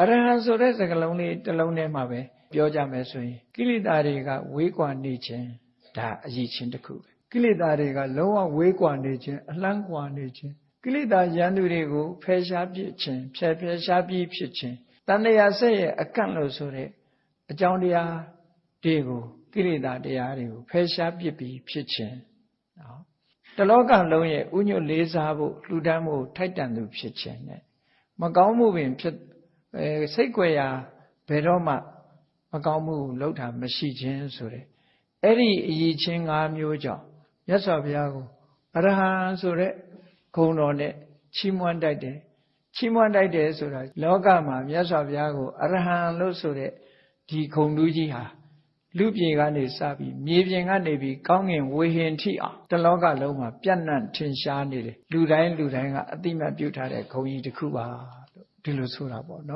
အရဟံဆိုတဲ့စကားလုံးလေးတစ်လုံးထဲမှာပဲပြောကြမယ်ဆိုရင်ကိလေသာတွေကဝေးကွာနေခြင်းဒါအရေးချင်းတစ်ခုပဲကိလေသာတွေကလုံးဝဝေးကွာနေခြင်းအလှမ်းကွာနေခြင်းကိလေသာရန်သူတွေကိုဖယ်ရှားပြစ်ခြင်းဖယ်ဖယ်ရှားပြီးဖြစ်ခြင်းတန်တရားဆက်ရဲ့အကန့်လို့ဆိုတဲ့အကြောင်းတရားတွေကိုကိလေသာတရားတွေကိုဖယ်ရှားပြစ်ပြီးဖြစ်ခြင်းနော်တလောကလုံးရဲ့ဥညွတ်လေးစားဖို့လှူဒန်းဖို့ထိုက်တန်သူဖြစ်ခြင်း ਨੇ မကောင်းမှုပင်ဖြစ် အဲစိတ်ွယ်ရာဘယ်တော့မှမကောင်းမှုကိုလှုပ်တာမရှိခြင်းဆိုတဲ့အဲ့ဒီအရေးချင်း၅မျိုးကြောင့်မြတ်စွာဘုရားကိုအရဟံဆိုတဲ့ဂုဏ်တော်နဲ့ချီးမွမ်းတိုက်တယ်ချီးမွမ်းတိုက်တယ်ဆိုတာလောကမှာမြတ်စွာဘုရားကိုအရဟံလို့ဆိုတဲ့ဒီဂုဏ်တူးကြီးဟာလူပြေကနေစပြီးမြေပြင်ကနေပြီးကောင်းငင်ဝေဟင်ထိအောင်တလောကလုံးမှာပြန့်နှံ့ထင်ရှားနေတယ်လူတိုင်းလူတိုင်းကအတိမတ်ပြုထားတဲ့ဂုဏ်ကြီးတစ်ခုပါလို့ဒီလိုဆိုတာပေါ့နော်